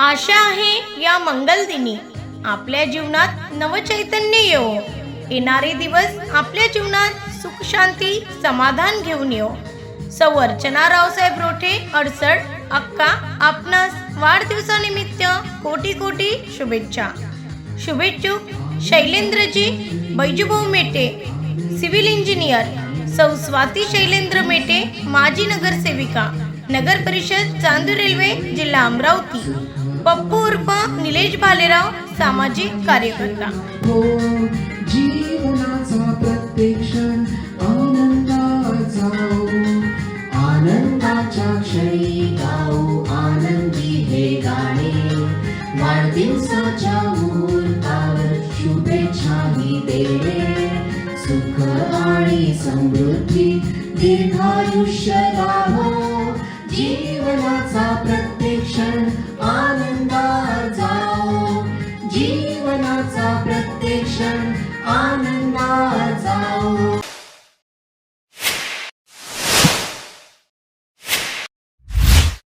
आशा आहे या मंगलदिनी आपल्या जीवनात नवचैतन्य येऊ येणारे दिवस आपल्या जीवनात सुख शांती समाधान घेऊन येऊ सौ अर्चना रावसाहेब रोठे अडसड अक्का आपणास वाढदिवसानिमित्त कोटी कोटी शुभेच्छा. शुभेच्छुक शैलेंद्रजी बैजूभाऊ मेटे सिव्हिल इंजिनियर सौ स्वाती शैलेंद्र मेटे माजी नगरसेविका. नगर परिषद चांदूर रेल्वे जिल्हा अमरावती. पप्पू उर्फ निलेश भालेराव सामाजिक कार्यकर्ता. हो जीवनाचा प्रत्येक क्षण आनंदाचा हो. आनंदाच्या क्षणी गाऊ आनंदी हे गाणे. वाढदिवसाच्या मुहूर्तावर देणे. सुख आणि समृद्धी दीर्घायुष्य लाभो जीवनाचा प्रत्येक क्षण आनंदात जाओ हो. जीवनाचा प्रत्येक क्षण आनंदात जाओ हो.